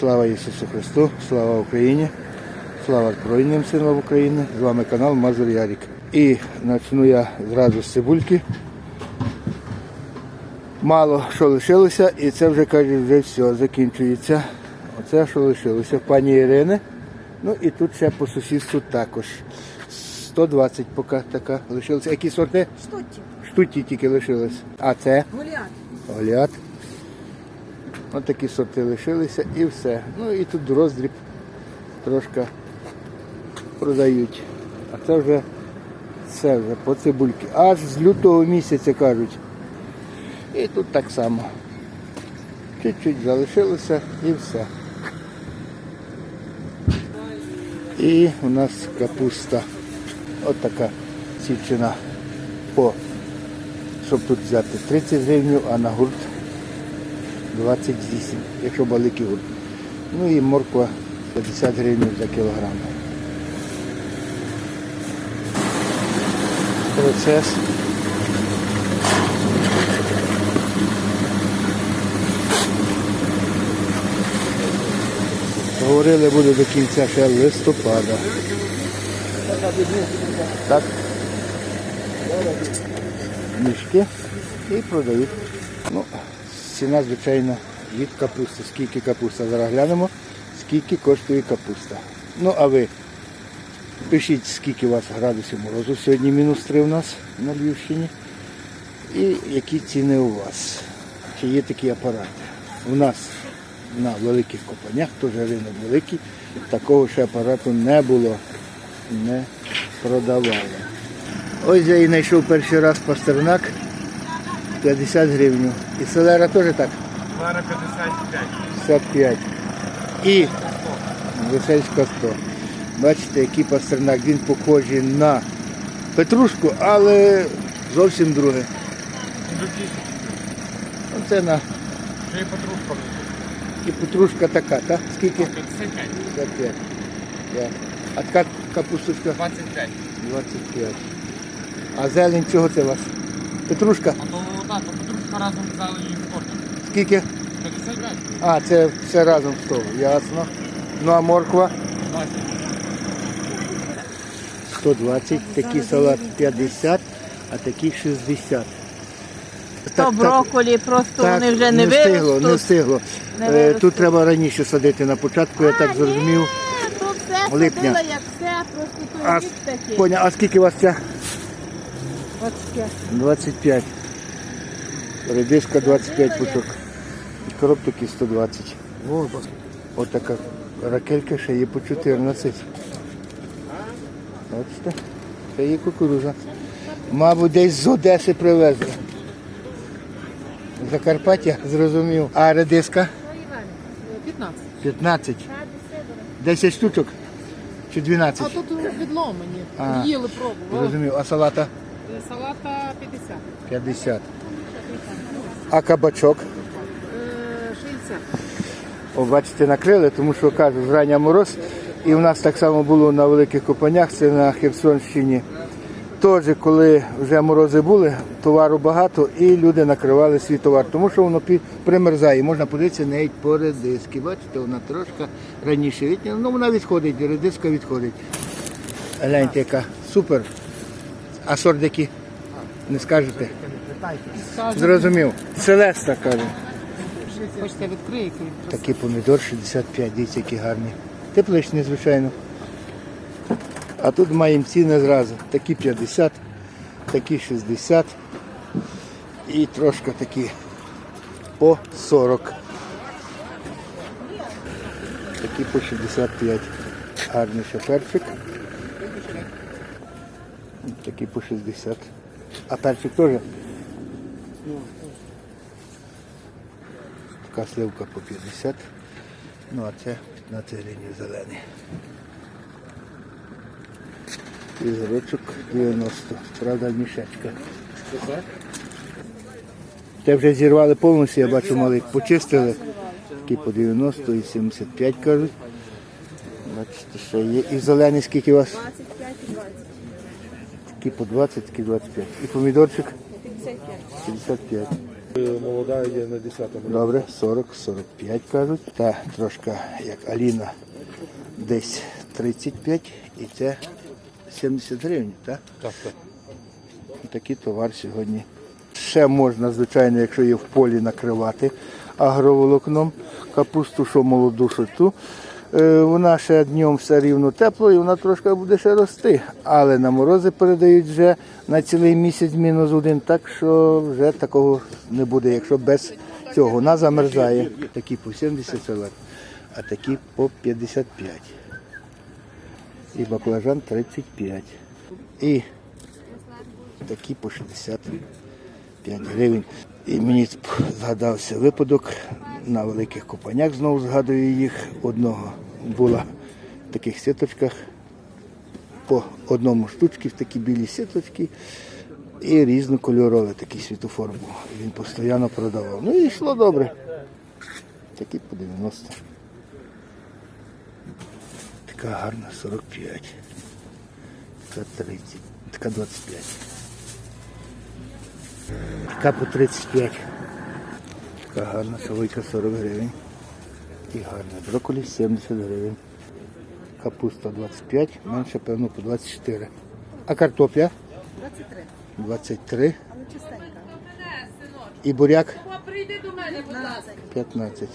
Слава Ісусу Христу, слава Україні, слава Збройним силам України. З вами канал Мазур Ярік. І почну я зразу з цибульки. Мало що лишилося, і це вже каже, вже все, закінчується. Оце що лишилося. в Пані Ірини. Ну і тут ще по сусідству також. 120 поки така лишилася. Які сорти? Штуті. Штуті тільки лишилось. А це? Гуляти. Голят. Ось такі сорти лишилися і все. Ну і тут роздріб трошки продають. А це вже це вже по цибульки. Аж з лютого місяця кажуть. І тут так само. Чуть-чуть залишилося і все. І у нас капуста. От така січена по щоб тут взяти 30 гривень, а на гурт 28, якщо великий гурт. Ну і морква 50 гривень за кілограм. Процес. Говорили, буде до кінця ще листопада. Так мішки і продають. Ну, ціна, звичайно, від капусти. Скільки капуста? Зараз глянемо, скільки коштує капуста. Ну, а ви пишіть, скільки у вас градусів морозу. Сьогодні мінус 3 у нас на Львівщині. І які ціни у вас. Чи є такі апарати? У нас на великих копанях, теж ринок великий, такого ще апарату не було, не продавали. Ось я і знайшов перший раз пастернак 50 гривень. І селера теж так, Лара 55. 55. І весельська 100. Бачите, який пастернак. Він похожий на петрушку, але зовсім друге. Оце на Вже і потрушка. і петрушка така, так? Скільки? 55. 55. Так. А така капусточка 25. 25. А зелень чого це у вас? Петрушка? Так, то потрушка разом взяли і спортом. Скільки? 55. А, це все разом 100, ясно. Ну а морква 20. 120, такий салат 50, а такий 60. То брокколі, просто вони вже не, встигло, виростуть. не встигло. Не Е, виростуть. Тут треба раніше садити на початку, я так зрозумів. Ні, то все Липня. садила, як все, просто той А, рік такий. поня, а скільки у вас ця? От таке. 25. Редиска 25 пучок. І Короб такий 120. Ось така ракелька ще є по 14. Бачите? Це є кукуруза. Мабуть, десь з Одеси привезли. Закарпаття, зрозумів. А редиска? 15. 15. 10 штучок? Чи 12? А тут відломані. А. Їли пробували. Зрозумів. А салата? Салата 50. 50. А кабачок? Е, 60. О, бачите, накрили, тому що кажуть, зрання мороз. І в нас так само було на великих копанях, це на Херсонщині. Теж, коли вже морози були, товару багато, і люди накривали свій товар, тому що воно примерзає. Можна подивитися навіть по редиски. Бачите, вона трошки раніше відняла. Ну вона відходить, редиска відходить. Гляньте, яка супер. А сордики? Не скажете? Зрозумів. Селеста каже. Хочете відкрити? Такий помідор 65, дивіться, які гарні. Тепличні, звичайно. А тут маємо ціни зразу. Такі 50, такі 60 і трошки такі по 40. Такі по 65. Гарний ще перчик. Такі по 60. А перчик теж? Така сливка по 50. Ну а це 15 гривень зелений. І зрочок 90. Правда, мішечка. Те вже зірвали повністю, я бачу малих почистили. Такі по 90 і 75 кажуть. Бачите, ще є. І зелений скільки у вас? 25 і 20. Такі по 20, такі 25. І помідорчик? 55. 55. Молода є на 10-му. Добре, 40-45 кажуть. Та трошки як Аліна десь 35 і це 70 гривень, так? Так, так. Такий товар сьогодні. Ще можна, звичайно, якщо є в полі накривати агроволокном, капусту, що молоду, що ту. Е, Вона ще днем все рівно тепло і вона трошки буде ще рости. Але на морози передають вже на цілий місяць мінус один, так що вже такого не буде, якщо без цього. Вона замерзає. Такі по 70 салат, а такі по 55. І баклажан 35. І такі по 65 гривень. І мені згадався випадок на великих копанях, знову згадую їх. Одного була в таких сіточках по одному штучці в такі білі сіточки і різнокольоровий такий світофор. Він постійно продавав. Ну і йшло добре. Такі по 90. Така гарна 45. Така 30. Така 25. Така по 35. Така гарна савойка 40 гривень. І гарна. Брокколі 70 гривень. Капуста 25, менше, певно, по 24. А картопля? 23. 23. І буряк? 15.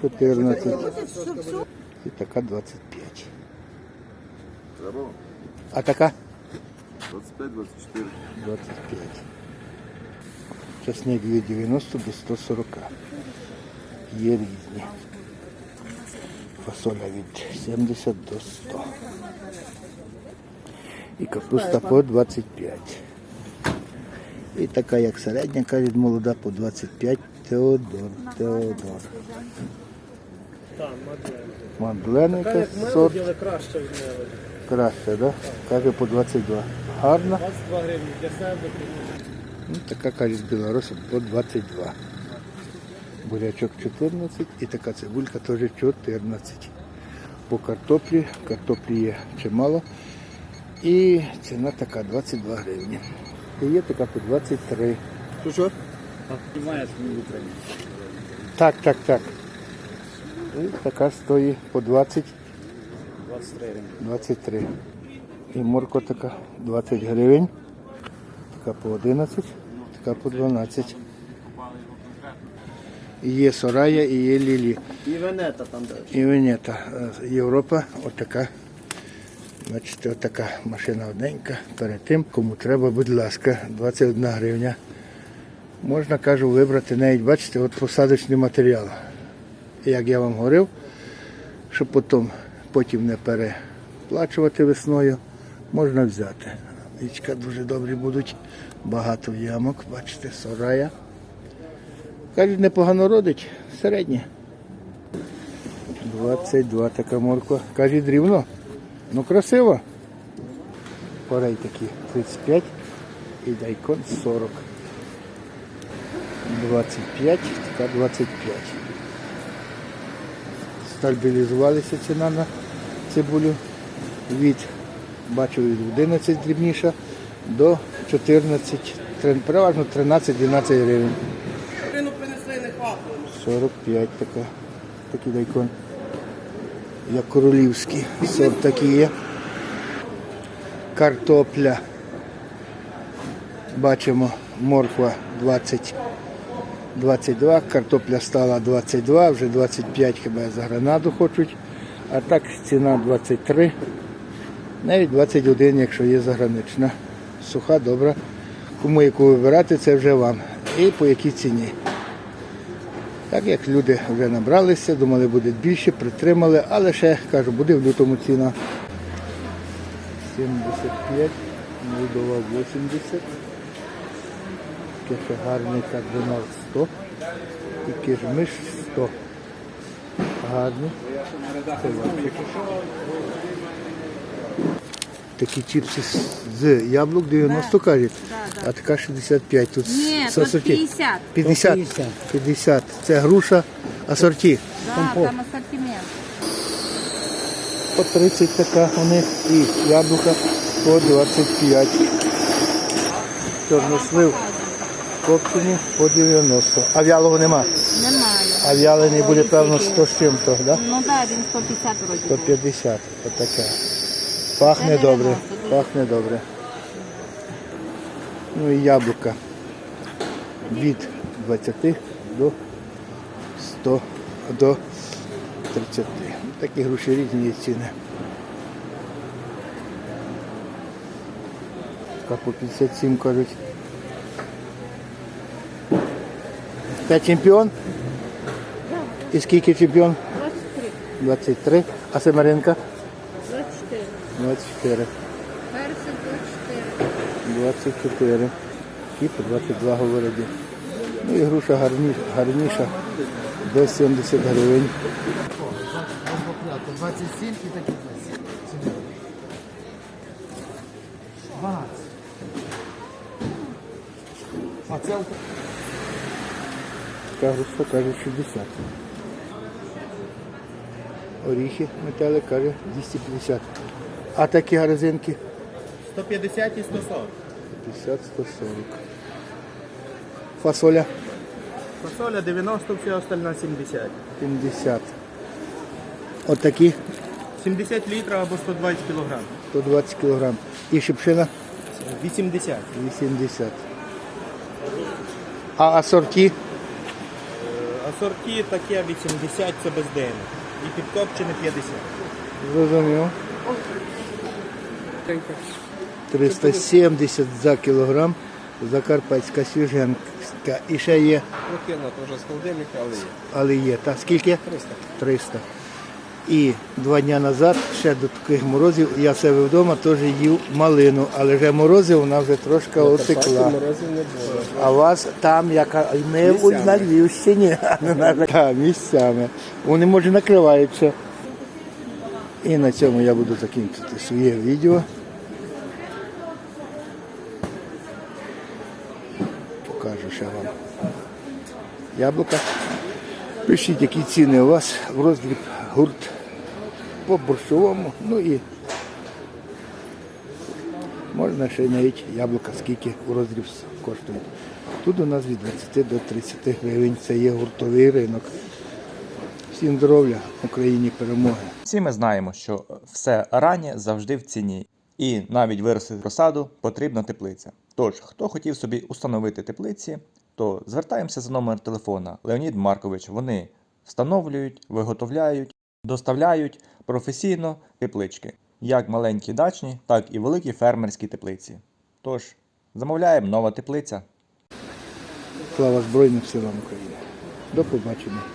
14. І така 25. А така? 25-24. 25. Часник від 90 до 140. Є різні. Фасоля від 70 до 100. І капуста по 25. І така, як середня, кажуть, молода по 25. Теодор. Теодор. Сорт. Але краще від. Краще, да? Каже по 22. Гарна. 22 гривні для себе. Ну, така каже з по 22. Бурячок 14 і така цибулька теж 14. По картоплі, картоплі є чимало. І ціна така 22 гривні. І є така по 23. Що що? Так, так, так. І така стоїть по 20. 23 гривні. 23. І морква така 20 гривень. Така по 11, така по 12. Є Сорая і є Лілі. І венета там далі. І Венета. Е, Європа отака. Бачите, отака машина одненька. Перед тим, кому треба, будь ласка, 21 гривня. Можна, кажу, вибрати навіть, бачите, от посадочний матеріал. Як я вам говорив, щоб потім, потім не переплачувати весною, можна взяти. Вічка дуже добрі будуть, багато ямок, бачите, сорая. Кажуть, непогано родить, середнє. 22 така морква. Кажуть, рівно. Ну красиво. Порей такі 35 і дайкон 40. 25, така 25. Стабілізувалася ціна на цибулю від, бачу, від 11 дрібніша до 14, переважно 13-12 гривень. 45 така, такий дайкон. Як королівський сорт такий є. Картопля. Бачимо, морква 20, 22, картопля стала 22, вже 25 хіба за гранаду хочуть. А так ціна 23, навіть 21, якщо є загранична. Суха, добра. Кому яку вибирати, це вже вам. І по якій ціні. Так як люди вже набралися, думали, буде більше, притримали, але ще кажу, буде в лютому ціна. 75, Молдова 80. Такий гарний кардинал 100 і кишмиш 100. Гарний. Це. Такі чіпси з- з яблук 90 кажуть, а така 65. Тут Ні, з тут асорті. 50. 50. 50. Це груша асорті. Да, там ассортимент. По 30 така у них і яблука по 25. Чорнослив Копчені по 90. А вялого нема. Немає. А вялений буде, певно, скільки? 100 з чим-то, да? Ну так, він 150 вроді. був. 150. Отаке. Пахне добре. Пахне добре. Ну і яблука. Від 20 до 100 до 30. Такі груші різні ціни. Така по 57 кажуть. Та чемпіон? І скільки чемпіон? 23. 23. А семеринка? 24. 24. Перший 24. 24. Кіпр 22 говорять. Ну і груша гарні, гарніша. До 70 гривень. 27 і такі 20. 12. А це Така груша каже 60. Оріхи метали каже 250. А такі гарзинки 150 і 140. 50 140. Фасоля Фасоля 90, все остальне 70. 70. Отакі 70 літрів або 120 кг. 120 кг. І шипшина 80. 80. А асорті А сорті таке 80, це без ДН. І підкопчене 50. Зрозумів. 370 за кілограм. Закарпатська свіженська. І ще є, Прокинула теж з холодильника, але є. але є. Та скільки? 300. 300. І два дні назад, ще до таких морозів, я себе вдома теж їв малину, але вже морози вона вже трошки отекла. Морозів не було. А у вас там, яка ми будь на Львівщині, а не на Так, місцями. Вони може накриваються. І на цьому я буду закінчити своє відео. Покажу ще вам яблука. Пишіть, які ціни у вас в роздріб гурт по борщовому. Ну і Можна ще навіть яблука, скільки у роздріб коштують. Тут у нас від 20 до 30 гривень. Це є гуртовий ринок. Всім здоров'я, Україні перемоги. Всі ми знаємо, що все раннє завжди в ціні, і навіть виростити розсаду потрібна теплиця. Тож, хто хотів собі установити теплиці, то звертаємося за номер телефона Леонід Маркович. Вони встановлюють, виготовляють, доставляють професійно теплички, як маленькі дачні, так і великі фермерські теплиці. Тож, замовляємо нова теплиця. Слава Збройним силам України. До побачення.